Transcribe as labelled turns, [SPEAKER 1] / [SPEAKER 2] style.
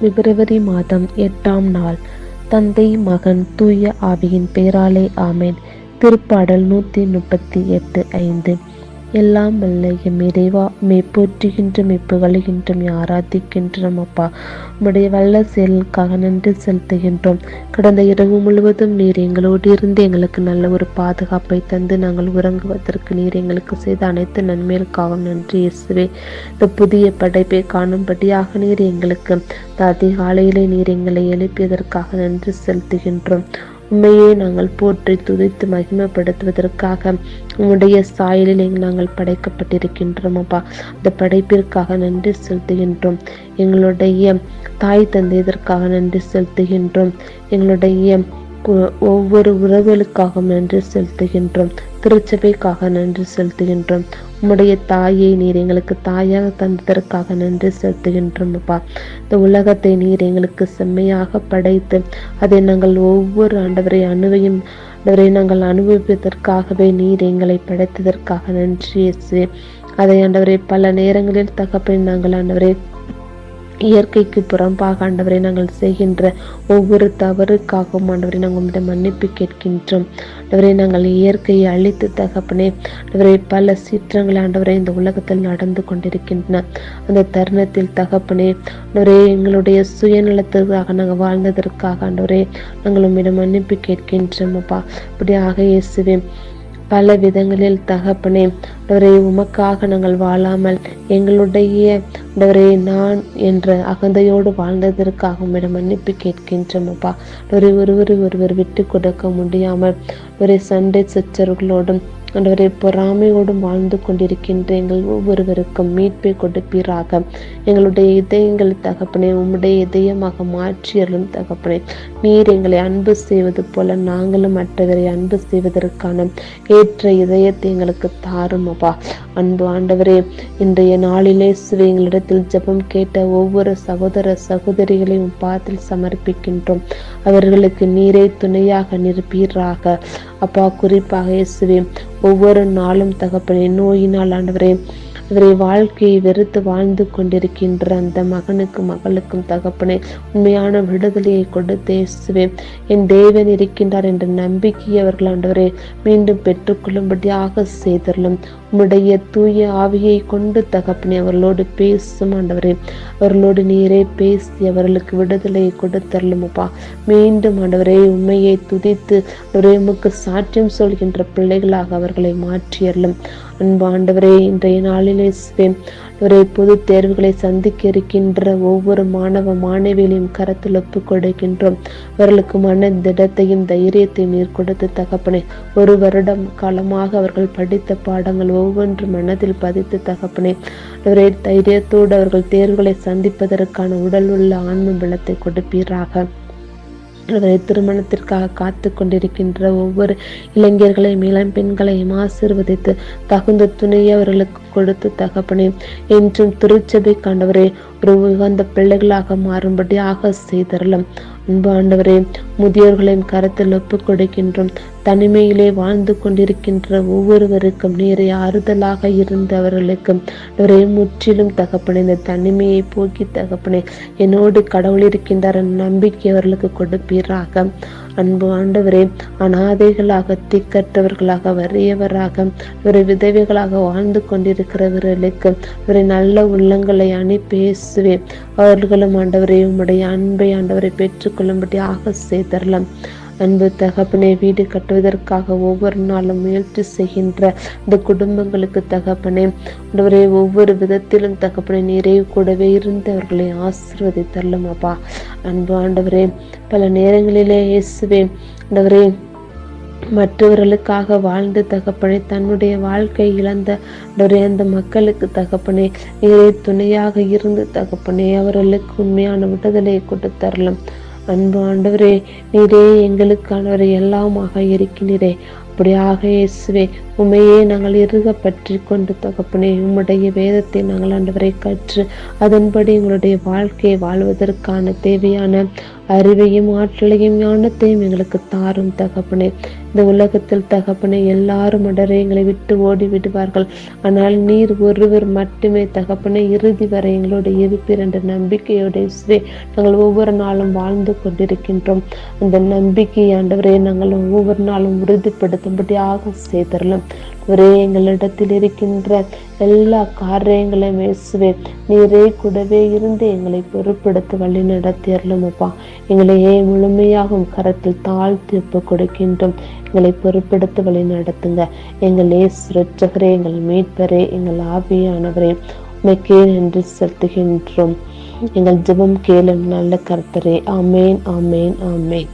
[SPEAKER 1] பிப்ரவரி மாதம் எட்டாம் நாள். தந்தை மகன் தூய ஆவியின் பேராலே ஆமேன். திருப்பாடல் நூற்றி முப்பத்தி எட்டு ஐந்து. எல்லாம் வல்ல எம் இறைவா. மே போற்றுகின்றோம் புகழுகின்றோம் ஆராதிக்கின்றோம் அப்பா. உம்முடைய வல்ல செயலுக்காக நன்றி செலுத்துகின்றோம். கடந்த இரவு முழுவதும் நீர் எங்களோடு இருந்து எங்களுக்கு நல்ல ஒரு பாதுகாப்பை தந்து நாங்கள் உறங்குவதற்கு நீர் எங்களுக்கு செய்த அனைத்து நன்மைகளுக்காக நன்றி இயேசுவே. இந்த புதிய படைப்பை காணும்படியாக நீர் எங்களுக்கு அதிகாலையிலே நீர் எங்களை எழுப்பியதற்காக நன்றி செலுத்துகின்றோம். உண்மையே நாங்கள் போற்றி துதித்து மகிமைப்படுத்துவதற்காக உங்களுடைய சாயலில் நாங்கள் படைக்கப்பட்டிருக்கின்றோம் அப்பா. அந்த படைப்பிற்காக நன்றி செலுத்துகின்றோம். எங்களுடைய தாய் தந்தையதற்காக நன்றி செலுத்துகின்றோம். எங்களுடைய ஒவ்வொரு உறவுகளுக்காகவும் நன்றி செலுத்துகின்றோம். திருச்சபைக்காக நன்றி செலுத்துகின்றோம். உம்முடைய தாயை நீர் எங்களுக்கு தாயாக தந்ததற்காக நன்றி செலுத்துகின்றோம் அப்பா. இந்த உலகத்தை நீர் எங்களுக்கு செம்மையாக படைத்து அதை நாங்கள் ஒவ்வொரு ஆண்டவரை அணுவையும் ஆண்டவரை நாங்கள் அனுபவிப்பதற்காகவே நீர் எங்களை படைத்ததற்காக நன்றி அதை ஆண்டவரை பல நேரங்களில் தகப்பை நாங்கள் ஆண்டவரை இயற்கைக்கு புறம்பாக ஆண்டவரை நாங்கள் செய்கின்ற ஒவ்வொரு தவறுக்காகவும் ஆண்டவரை நாங்கள் உங்களிடம் மன்னிப்பு கேட்கின்றோம். ஆண்டவரை நாங்கள் இயற்கையை அழித்து தகப்பனே ஆண்டவரை பல சீற்றங்கள் ஆண்டவரை இந்த உலகத்தில் நடந்து கொண்டிருக்கின்றன. அந்த தருணத்தில் தகப்பனே ஆண்டவரே எங்களுடைய சுயநலத்திற்காக நாங்கள் வாழ்ந்ததற்காக ஆண்டவரே நாங்கள் உங்களிடம் மன்னிப்பு கேட்கின்றோம் அப்பா. அப்படியாக இயேசுவேன் பல விதங்களில் தகப்பனே ஆண்டவரே உமக்காக நாங்கள் வாழாமல் எங்களுடைய ஆண்டவரே நான் என்ற அகந்தையோடு வாழ்ந்ததற்காக உம்மிடம் மன்னிப்பு கேட்கின்றோம் அப்பா. ஒரு ஒருவர் ஒருவர் விட்டு கொடுக்க முடியாமல் ஒரு சண்டை சச்சரவுகளோடும் ஆண்டவரை பொறாமையோடும் வாழ்ந்து கொண்டிருக்கின்ற எங்கள் ஒவ்வொருவருக்கும் மீட்பை கொடுப்பீராக. எங்களுடைய இதயங்கள் தகப்பனே உம்முடைய இதயமாக மாற்றியர்களும் தகப்பனே. நீர் எங்களை அன்பு செய்வது போல நாங்களும் மற்றவரை அன்பு செய்வதற்கான ஏற்ற இதயத்தை எங்களுக்கு தாரும் அப்பா. அன்பு ஆண்டவரே இன்றைய நாளிலே சுவை எங்களிடத்தில் ஜெபம் கேட்ட ஒவ்வொரு சகோதர சகோதரிகளையும் பாத்தில் சமர்ப்பிக்கின்றோம். அவர்களுக்கு நீரை துணையாக நிற்பீராக. அப்பா குறிப்பாக இயேசுவே ஒவ்வொரு நாளும் தகப்பனே நோயினால் ஆண்டவரே இவரை வாழ்க்கையை வெறுத்து வாழ்ந்து கொண்டிருக்கின்ற அந்த மகனுக்கு மகளுக்கும் தகப்பனை உண்மையான விடுதலையை கொடுத்து இயேசுவே என் தேவன் இருக்கின்றார் என்ற நம்பிக்கையை அவர்கள் ஆண்டவரே மீண்டும் பெற்றுக்கொள்ளும்படியாக செய்தரலும் உம்முடைய தூய ஆவியை கொண்டு தகப்பனை அவர்களோடு பேசும் ஆண்டவரே அவர்களோடு நீரே பேசி அவர்களுக்கு விடுதலையை கொடுத்தரலும் அப்பா மீண்டும் ஆண்டவரே உண்மையை துதித்து உமக்கு சாட்சியம் சொல்கின்ற பிள்ளைகளாக அவர்களை மாற்றியறலும் அன்பாண்டவரே இன்றைய நாளிலே ஒரே பொது தேர்வுகளை சந்திக்க இருக்கின்ற ஒவ்வொரு மாணவ மாணவிகளையும் கரத்தில் ஒப்பு கொடுக்கின்றோம் அவர்களுக்கு மன திடத்தையும் தைரியத்தையும் நீர் கொடுத்து தகப்பனே ஒரு வருடம் காலமாக அவர்கள் படித்த பாடங்கள் ஒவ்வொன்று மனதில் பதித்து தகப்பனே ஒரே தைரியத்தோடு அவர்கள் தேர்வுகளை சந்திப்பதற்கான உடல் உள்ள ஆன்ம பலத்தை கொடுப்பீராக. அவரை திருமணத்திற்காக காத்து கொண்டிருக்கின்ற ஒவ்வொரு இளைஞர்களையும் இளம் பெண்களையும் ஆசிர்வதித்து தகுந்த துணையை அவர்களுக்கு கொடுத்து தகப்பனே என்றும் திருச்சபை கண்டவரே ஒரு உகந்த பிள்ளைகளாக மாறும்படியாக செய்தரலாம். அன்பு ஆண்டவரே முதியோர்களையும் கரத்தில் ஒப்புக் கொடுக்கின்றோம். தனிமையிலே வாழ்ந்து கொண்டிருக்கின்ற ஒவ்வொருவருக்கும் நீரை ஆறுதலாக இருந்தவர்களுக்கும். அவரை முற்றிலும் தகப்பனே இந்த தனிமையை போக்கி தகப்பனே என்னோடு கடவுள் இருக்கின்றார் நம்பிக்கை அவர்களுக்கு கொடுப்பீராக. அன்பு ஆண்டவரே அனாதைகளாக திக்கற்றவர்களாக வறியவராக ஒரு விதவைகளாக வாழ்ந்து கொண்டிருக்கிறவர்களுக்கு ஒரு நல்ல உள்ளங்களை அணி பேசுவேன் அவர்களும் ஆண்டவரே உம்முடைய அன்பை ஆண்டவரை பெற்றுக்கொள்ளும்படியாக செய்தரலாம். அன்பு தகப்பனை வீடு கட்டுவதற்காக ஒவ்வொரு நாளும் முயற்சி செய்கின்ற இந்த குடும்பங்களுக்கு தகப்பனே ஆண்டவரே ஒவ்வொரு விதத்திலும் தகப்பனை நிறைவு கூடவே இருந்தவர்களை ஆசிர்வதி ஆசிர்வதித்தரலாம் அப்பா. அன்பு ஆண்டவரே பல நேரங்களிலே இயேசுவே ஆண்டவரே மற்றவர்களுக்காக வாழ்ந்து தகப்பனை தன்னுடைய வாழ்க்கை இழந்த அந்த மக்களுக்கு தகப்பனே நீரே துணையாக இருந்து தகப்பனே அவர்களுக்கு உண்மையான விடுதலையை கொடுத்தரலாம். அன்பு ஆண்டவரே நீரே எங்களுக்கானவரை எல்லாமாக இருக்கின்றே அப்படியாக இயேசுவே உண்மையே நாங்கள் இறுக பற்றி கொண்டு தகப்பனே உம்முடைய வேதத்தை நாங்கள் ஆண்டவரை கற்று அதன்படி எங்களுடைய வாழ்க்கையை வாழ்வதற்கான தேவையான அறிவையும் ஆற்றலையும் ஞானத்தையும் எங்களுக்கு தாரும் தகப்பனே. இந்த உலகத்தில் தகப்பனை எல்லாரும் இடரையங்களை எங்களை விட்டு ஓடி விடுவார்கள். ஆனால் நீர் ஒருவர் மட்டுமே தகப்பனை இறுதி வரை எங்களோட இருப்பீர் என்ற நம்பிக்கையோட நாங்கள் ஒவ்வொரு நாளும் வாழ்ந்து கொண்டிருக்கின்றோம். அந்த நம்பிக்கை ஆண்டவரே நாங்கள் ஒவ்வொரு நாளும் உறுதிப்படுத்தும்படியாக செய்தரலாம். ஒரே எங்களிடத்தில் இருக்கின்ற எல்லா காரியங்களையும் இயேசுவே நீரே கூடவே இருந்து எங்களை பொறுப்படுத்த வழி நடத்தியறலும் அப்பா எங்களையே முழுமையாகும் கரத்தில் தாழ்த்தி ஒப்பு கொடுக்கின்றோம் எங்களை பொறுப்படுத்த வழி நடத்துங்க. எங்கள் ஏஸ் ரட்சகரே எங்கள் மீட்பரே எங்கள் ஆவியானவரே உமைக்கே என்று செலுத்துகின்றோம். எங்கள் ஜெபம் கேளும் நல்ல கர்த்தரே. ஆமேன் ஆமேன் ஆமேன்.